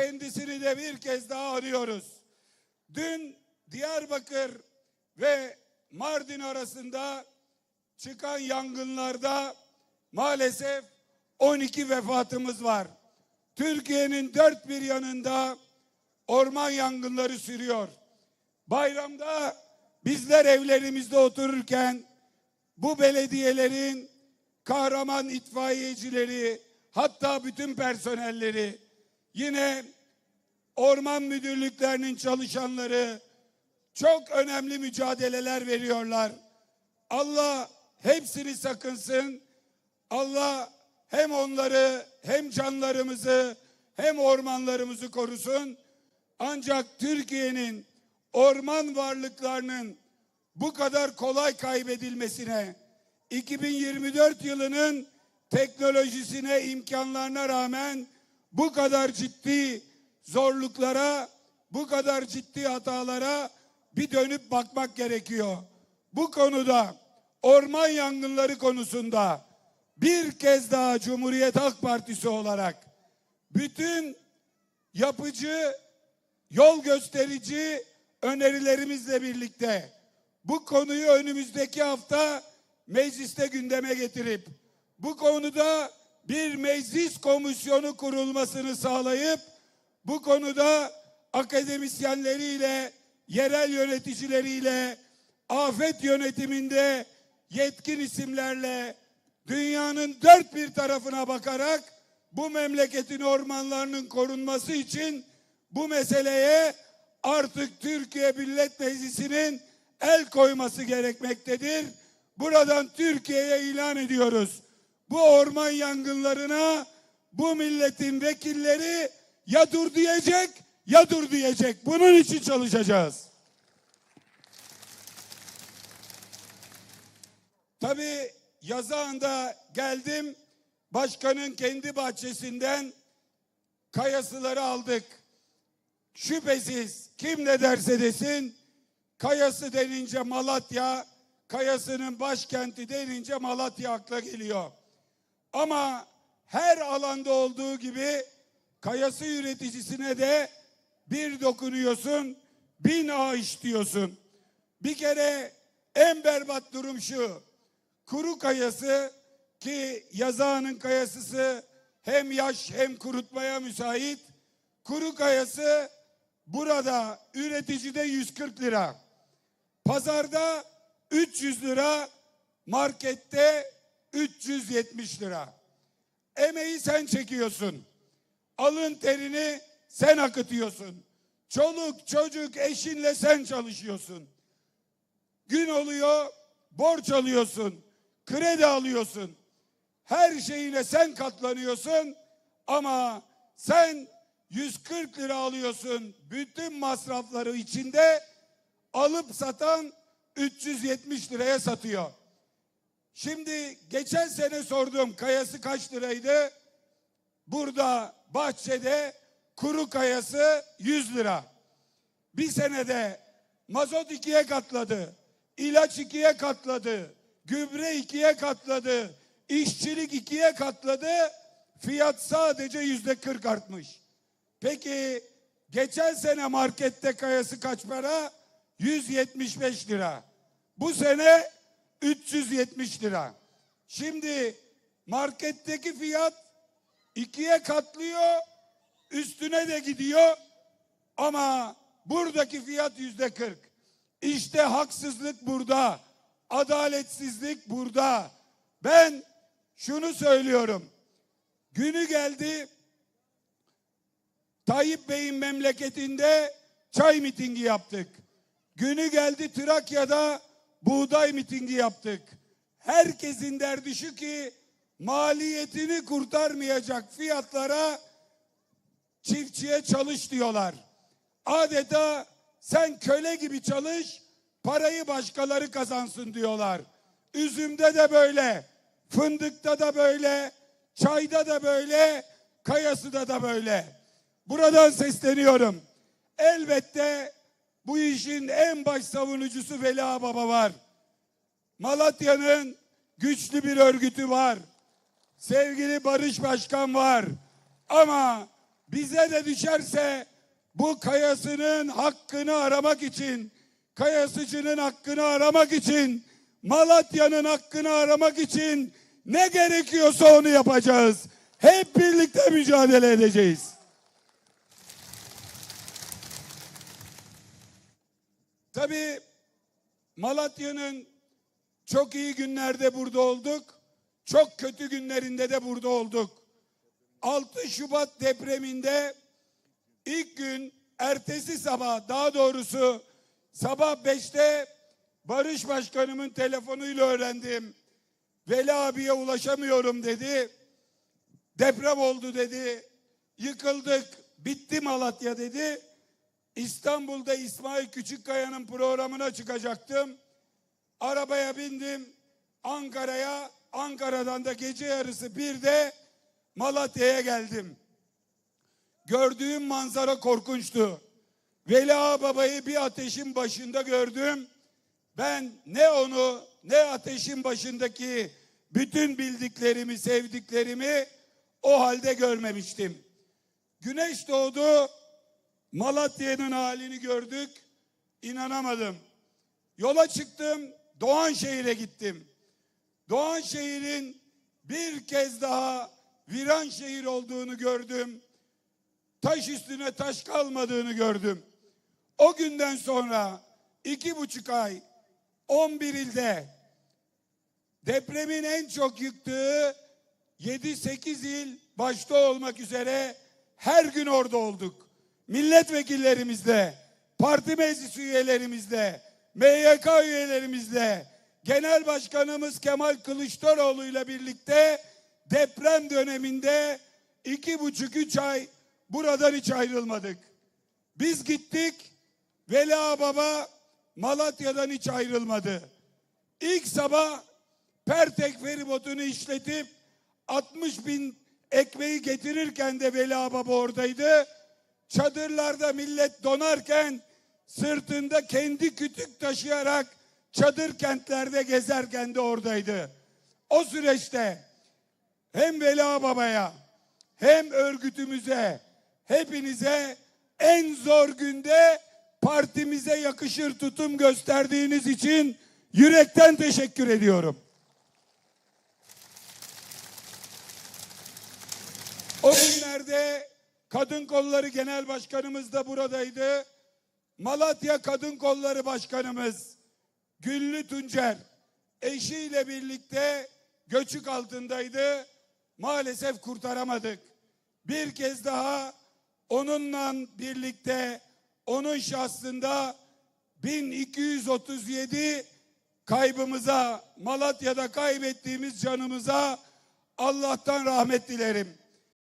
kendisini de bir kez daha arıyoruz. Dün Diyarbakır ve Mardin arasında çıkan yangınlarda maalesef 12 vefatımız var. Türkiye'nin dört bir yanında orman yangınları sürüyor. Bayramda bizler evlerimizde otururken bu belediyelerin kahraman itfaiyecileri hatta bütün personelleri yine orman müdürlüklerinin çalışanları çok önemli mücadeleler veriyorlar. Allah hepsini sakınsın. Allah hem onları hem canlarımızı hem ormanlarımızı korusun. Ancak Türkiye'nin orman varlıklarının bu kadar kolay kaybedilmesine 2024 yılının teknolojisine imkanlarına rağmen bu kadar ciddi zorluklara, bu kadar ciddi hatalara bir dönüp bakmak gerekiyor. Bu konuda orman yangınları konusunda bir kez daha Cumhuriyet Halk Partisi olarak bütün yapıcı, yol gösterici önerilerimizle birlikte bu konuyu önümüzdeki hafta mecliste gündeme getirip bu konuda bir meclis komisyonu kurulmasını sağlayıp bu konuda akademisyenleriyle, yerel yöneticileriyle, afet yönetiminde yetkin isimlerle dünyanın dört bir tarafına bakarak bu memleketin ormanlarının korunması için bu meseleye artık Türkiye Millet Meclisi'nin el koyması gerekmektedir. Buradan Türkiye'ye ilan ediyoruz. Bu orman yangınlarına bu milletin vekilleri ya dur diyecek ya dur diyecek. Bunun için çalışacağız. Tabii yazağında geldim. Başkanın kendi bahçesinden kayasıları aldık. Şüphesiz kim ne derse desin kayası denince Malatya, kayasının başkenti denince Malatya akla geliyor. Ama her alanda olduğu gibi kayası üreticisine de bir dokunuyorsun, bin ağaç diyorsun. Bir kere en berbat durum şu. Kuru kayası ki yazağının kayasısı hem yaş hem kurutmaya müsait. Kuru kayası burada üreticide 140 lira. Pazarda 300 lira, markette 370 lira. Emeği sen çekiyorsun. Alın terini sen akıtıyorsun. Çoluk çocuk eşinle sen çalışıyorsun. Gün oluyor borç alıyorsun. Kredi alıyorsun. Her şeyine sen katlanıyorsun ama sen 140 lira alıyorsun. Bütün masrafları içinde alıp satan 370 liraya satıyor. Şimdi geçen sene sordum kayası kaç liraydı? Burada bahçede kuru kayası 100 lira. Bir senede mazot ikiye katladı. ilaç ikiye katladı. Gübre ikiye katladı. işçilik ikiye katladı. Fiyat sadece yüzde 40 artmış. Peki geçen sene markette kayası kaç para? 175 lira. Bu sene 370 lira. Şimdi marketteki fiyat ikiye katlıyor, üstüne de gidiyor ama buradaki fiyat yüzde 40. İşte haksızlık burada, adaletsizlik burada. Ben şunu söylüyorum. Günü geldi Tayyip Bey'in memleketinde çay mitingi yaptık. Günü geldi Trakya'da buğday mitingi yaptık. Herkesin derdi şu ki maliyetini kurtarmayacak fiyatlara çiftçiye çalış diyorlar. Adeta sen köle gibi çalış, parayı başkaları kazansın diyorlar. Üzümde de böyle, fındıkta da böyle, çayda da böyle, kayasıda da böyle. Buradan sesleniyorum. Elbette bu işin en baş savunucusu Veli Baba var. Malatya'nın güçlü bir örgütü var. Sevgili Barış Başkan var. Ama bize de düşerse bu kayasının hakkını aramak için, kayasıcının hakkını aramak için, Malatya'nın hakkını aramak için ne gerekiyorsa onu yapacağız. Hep birlikte mücadele edeceğiz. Tabii Malatya'nın çok iyi günlerde burada olduk. Çok kötü günlerinde de burada olduk. 6 Şubat depreminde ilk gün ertesi sabah daha doğrusu sabah 5'te Barış Başkanımın telefonuyla öğrendim. Veli abiye ulaşamıyorum dedi. Deprem oldu dedi. Yıkıldık. Bitti Malatya dedi. İstanbul'da İsmail Küçükkaya'nın programına çıkacaktım. Arabaya bindim. Ankara'ya, Ankara'dan da gece yarısı bir de Malatya'ya geldim. Gördüğüm manzara korkunçtu. Veli Ağa babayı bir ateşin başında gördüm. Ben ne onu ne ateşin başındaki bütün bildiklerimi, sevdiklerimi o halde görmemiştim. Güneş doğdu. Malatya'nın halini gördük. İnanamadım. Yola çıktım. Doğanşehir'e gittim. Doğanşehir'in bir kez daha viran şehir olduğunu gördüm. Taş üstüne taş kalmadığını gördüm. O günden sonra iki buçuk ay 11 ilde depremin en çok yıktığı 7-8 il başta olmak üzere her gün orada olduk. Milletvekillerimizle, parti meclis üyelerimizle, MYK üyelerimizle, Genel Başkanımız Kemal Kılıçdaroğlu ile birlikte deprem döneminde iki buçuk üç ay buradan hiç ayrılmadık. Biz gittik, Veli Ağa Baba Malatya'dan hiç ayrılmadı. İlk sabah Pertek feribotunu işletip 60 bin ekmeği getirirken de Veli Ağa Baba oradaydı. Çadırlarda millet donarken sırtında kendi kütük taşıyarak çadır kentlerde gezerken de oradaydı. O süreçte hem Veli Ağa Baba'ya hem örgütümüze hepinize en zor günde partimize yakışır tutum gösterdiğiniz için yürekten teşekkür ediyorum. O günlerde Kadın Kolları Genel Başkanımız da buradaydı. Malatya Kadın Kolları Başkanımız Güllü Tuncer eşiyle birlikte göçük altındaydı. Maalesef kurtaramadık. Bir kez daha onunla birlikte onun şahsında 1237 kaybımıza, Malatya'da kaybettiğimiz canımıza Allah'tan rahmet dilerim.